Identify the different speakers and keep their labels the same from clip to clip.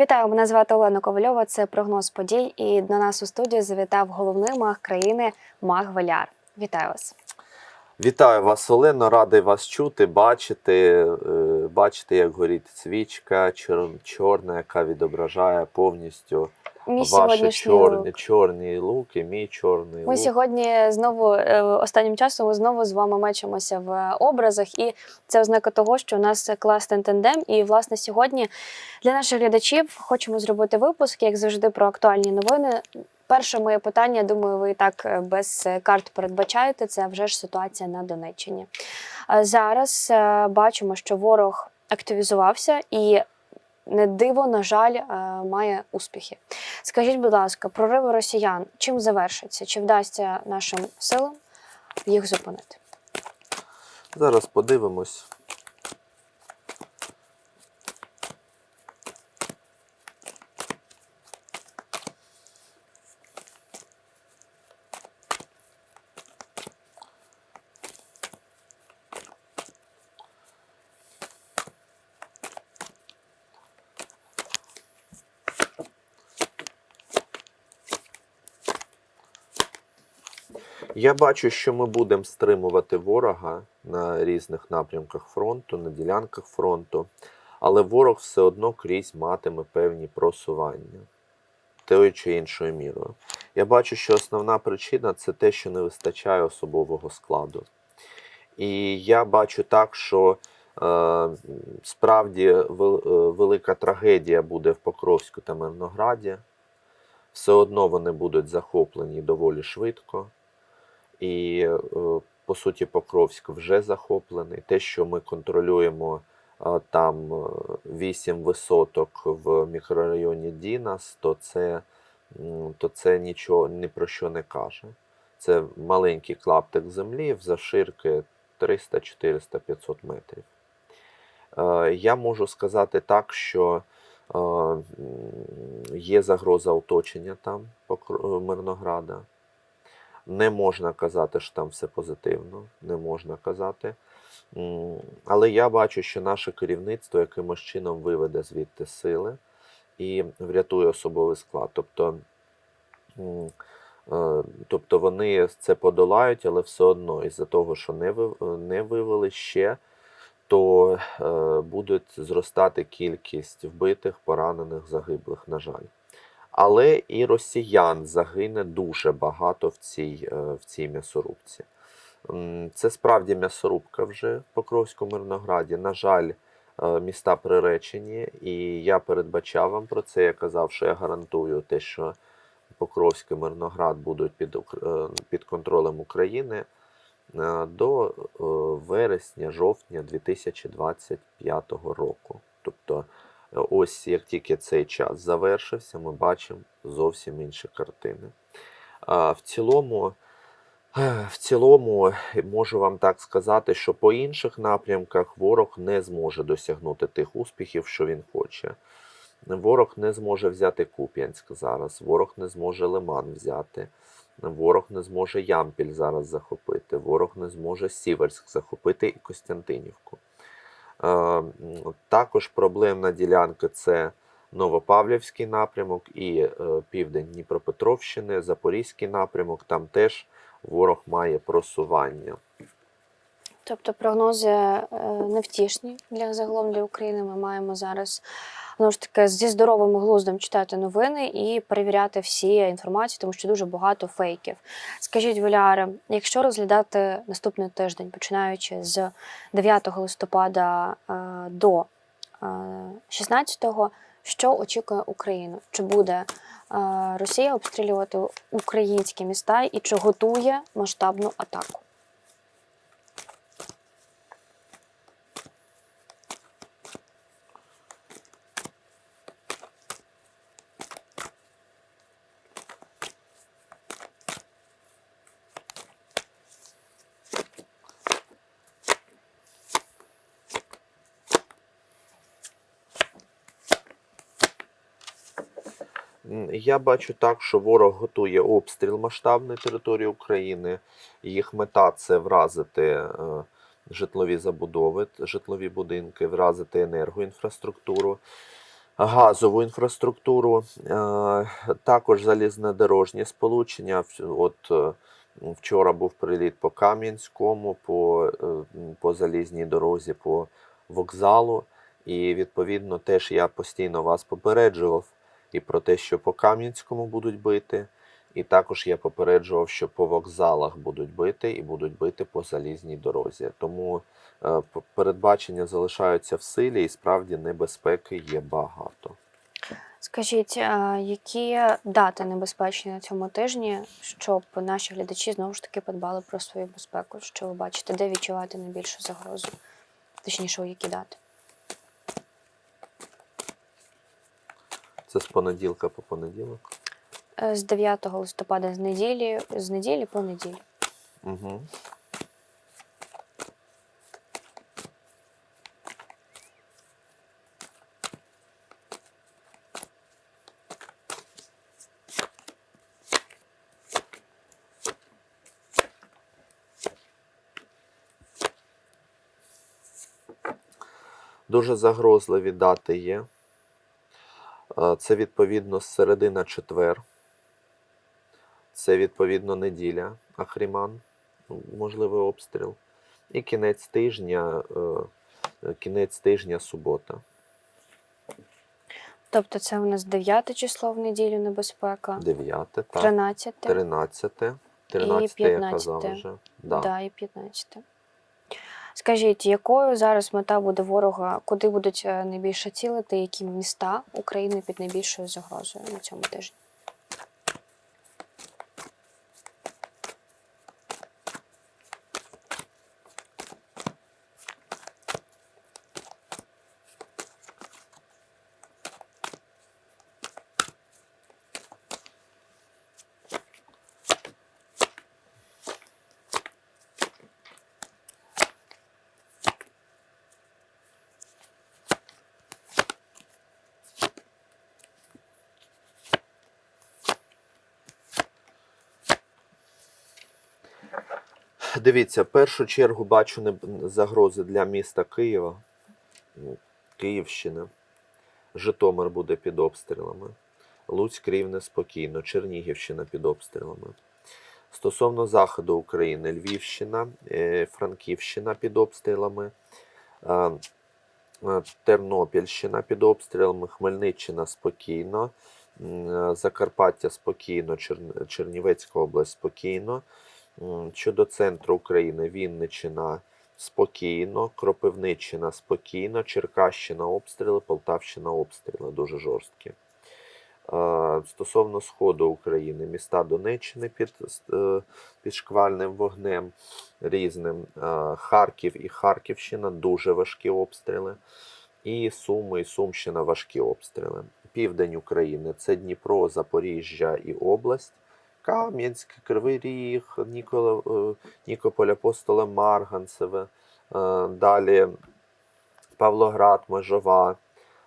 Speaker 1: Вітаю, мене звати Олена Ковальова. Це прогноз подій. І до нас у студію завітав головний маг країни Маг Валяр. Вітаю вас.
Speaker 2: Вітаю вас, Олено, радий вас чути, бачити, Бачите, бачити, як горить свічка чор- чорна, яка відображає повністю
Speaker 1: Мій
Speaker 2: ваші
Speaker 1: сьогоднішній
Speaker 2: чорні,
Speaker 1: лук.
Speaker 2: чорні луки, мій чорний
Speaker 1: Ми
Speaker 2: лук.
Speaker 1: сьогодні знову е, останнім часом ми знову з вами мечемося в образах, і це ознака того, що у нас класний тандем. І власне сьогодні для наших глядачів хочемо зробити випуск, як завжди, про актуальні новини. Перше моє питання, думаю, ви і так е, без карт передбачаєте. Це вже ж ситуація на Донеччині. Е, Зараз бачимо, що ворог активізувався і. Не диво, на жаль, е, має успіхи. Скажіть, будь ласка, прориви росіян чим завершаться? Чи вдасться нашим силам їх зупинити?
Speaker 2: Зараз подивимось. Я бачу, що ми будемо стримувати ворога на різних напрямках фронту, на ділянках фронту, але ворог все одно крізь матиме певні просування тою чи іншою мірою. Я бачу, що основна причина це те, що не вистачає особового складу. І я бачу так, що е, справді е, велика трагедія буде в Покровську та Мирнограді. Все одно вони будуть захоплені доволі швидко. І, е, по суті, Покровськ вже захоплений. Те, що ми контролюємо е, там е, вісім висоток в мікрорайоні Дінас, то це, то це нічого ні про що не каже. Це маленький клаптик землі завширки 300, 400, 500 метрів. Я можу сказати так, що є загроза оточення там Мирнограда. Не можна казати, що там все позитивно, не можна казати. Але я бачу, що наше керівництво якимось чином виведе звідти сили і врятує особовий склад. Тобто, е, тобто вони це подолають, але все одно, із-за того, що не, вивели ще, то е, буде зростати кількість вбитих, поранених, загиблих, на жаль. Але і росіян загине дуже багато в цій, е, в цій м'ясорубці. Це справді м'ясорубка вже в Покровському Мирнограді. На жаль, е, міста приречені, і я передбачав вам про це. Я казав, що я гарантую те, що Покровський Мирноград будуть під, е, під контролем України до вересня-жовтня 2025 року. Тобто, ось як тільки цей час завершився, ми бачимо зовсім інші картини. В цілому, в цілому, можу вам так сказати, що по інших напрямках ворог не зможе досягнути тих успіхів, що він хоче. Ворог не зможе взяти Куп'янськ зараз, ворог не зможе Лиман взяти, ворог не зможе Ямпіль зараз захопити, ворог не зможе Сіверськ захопити і Костянтинівку. Е, Також проблемна ділянка це Новопавлівський напрямок і е, південь Дніпропетровщини, Запорізький напрямок. Там теж ворог має просування.
Speaker 1: Тобто прогнози е, невтішні для загалом для України. Ми маємо зараз знову ж таки зі здоровим глуздом читати новини і перевіряти всі інформацію, тому що дуже багато фейків. Скажіть, Валяре, якщо розглядати наступний тиждень, починаючи з 9 листопада е, до е, 16-го, що очікує Україну? Чи буде е, Росія обстрілювати українські міста і чи готує масштабну атаку?
Speaker 2: Я бачу так, що ворог готує обстріл масштабної території України. Їх мета це вразити е, житлові забудови, житлові будинки, вразити енергоінфраструктуру. газову інфраструктуру, е, також залізнодорожні сполучення. От е, вчора був приліт по Кам'янському, по, по залізній дорозі, по вокзалу. І відповідно теж я постійно вас попереджував і про те, що по Кам'янському будуть бити. І також я попереджував, що по вокзалах будуть бити і будуть бити по залізній дорозі. Тому е, передбачення залишаються в силі, і справді небезпеки є багато.
Speaker 1: Скажіть, які дати небезпечні на цьому тижні, щоб наші глядачі знову ж таки подбали про свою безпеку? Що ви бачите, де відчуваєте найбільшу загрозу? Точніше, у які дати?
Speaker 2: Це з понеділка по понеділок.
Speaker 1: Е, З 9 листопада з неділі, з неділі по неділю.
Speaker 2: Угу. Дуже загрозливі дати є. Це відповідно середи на четвер. Це відповідно неділя, Ахріман, ну, можливий обстріл. І кінець тижня, е, кінець тижня субота.
Speaker 1: Тобто це у нас 9 число в неділю небезпека,
Speaker 2: 9, так,
Speaker 1: 13,
Speaker 2: 13, 13 я
Speaker 1: 15.
Speaker 2: казав вже. Да.
Speaker 1: да, і 15. Скажіть, якою зараз мета буде ворога, куди будуть е, найбільше цілити, які міста України під найбільшою загрозою на цьому тижні?
Speaker 2: Дивіться, в першу чергу бачу загрози для міста Києва, ну, Київщина. Житомир буде під обстрілами. Луцьк рівне спокійно, Чернігівщина під обстрілами. Стосовно заходу України, Львівщина, е, Франківщина під обстрілами, е, е, Тернопільщина під обстрілами, Хмельниччина спокійно, Закарпаття спокійно, Чернівецька область спокійно. Щодо центру України, Вінниччина спокійно, Кропивниччина спокійно, Черкащина обстріли, Полтавщина обстріли дуже жорсткі. Стосовно сходу України, міста Донеччини під, е, під шквальним вогнем різним, Харків і Харківщина дуже важкі обстріли. І Суми і Сумщина важкі обстріли. Південь України це Дніпро, Запоріжжя і область. Кам'янськ, Кривий Ріг, Нікола, е, Нікополь, Апостоле Марганцеве, е, далі Павлоград, Межова,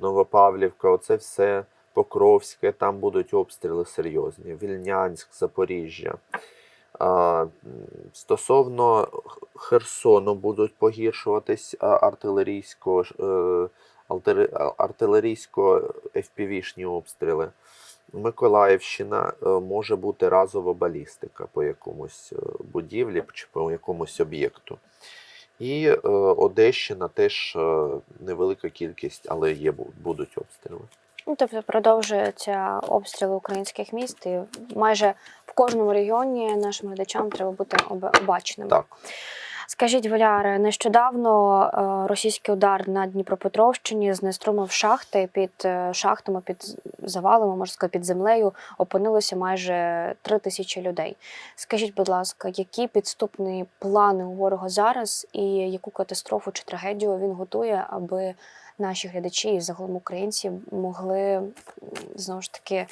Speaker 2: Новопавлівка, оце все Покровське, там будуть обстріли серйозні. Вільнянськ, Запоріжжя. Стосовно Херсону будуть погіршуватись артилерійсько, ж, е, обстріли. Миколаївщина е, може бути разова балістика по якомусь е, будівлі чи по якомусь об'єкту. І е, Одещина теж невелика кількість, але є будуть обстріли.
Speaker 1: Ну, тобто продовжуються обстріли українських міст, і майже в кожному регіоні нашим глядачам треба бути об- обачними.
Speaker 2: Так.
Speaker 1: Скажіть, Валяре, нещодавно е, російський удар на Дніпропетровщині знеструмив шахти під е, шахтами, під завалами, можна сказати, під землею опинилося майже три тисячі людей. Скажіть, будь ласка, які підступні плани у ворога зараз, і яку катастрофу чи трагедію він готує, аби наші глядачі і загалом українці могли знову ж таки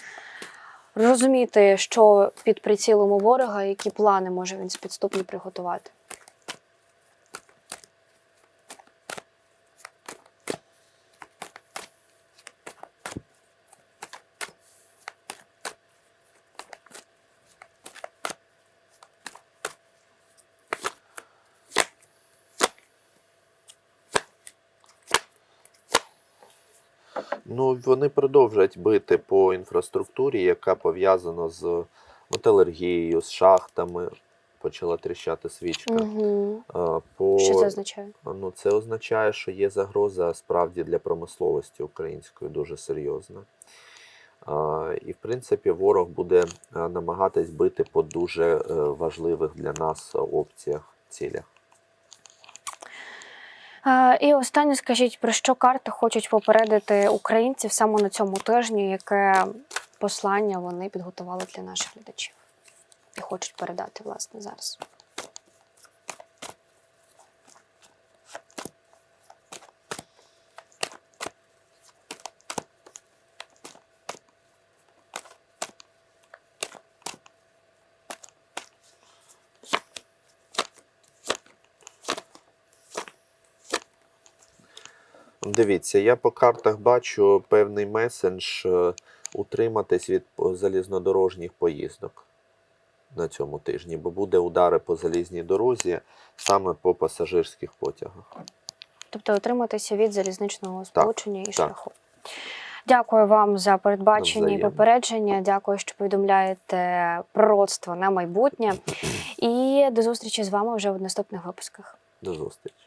Speaker 1: розуміти, що під прицілом у ворога, які плани може він підступні приготувати?
Speaker 2: Ну, вони продовжать бити по інфраструктурі, яка пов'язана з металургією, з шахтами. Почала тріщати свічка.
Speaker 1: Угу.
Speaker 2: Е, По...
Speaker 1: Що це означає?
Speaker 2: Ну, це означає, що є загроза справді для промисловості української дуже серйозна. І, в принципі, ворог буде е, намагатись бити по дуже е, важливих для нас опціях, цілях.
Speaker 1: І останнє скажіть, про що карти хочуть попередити українців саме на цьому тижні, яке послання вони підготували для наших глядачів і хочуть передати власне зараз.
Speaker 2: Дивіться, я по картах бачу певний месендж е, утриматись від залізнодорожніх поїздок на цьому тижні, бо буде удари по залізній дорозі саме по пасажирських потягах.
Speaker 1: Тобто отриматися від залізничного сполучення і шляху.
Speaker 2: так.
Speaker 1: Дякую вам за передбачення і попередження. Дякую, що повідомляєте пророцтво на майбутнє. І до зустрічі з вами вже в наступних випусках.
Speaker 2: До зустрічі.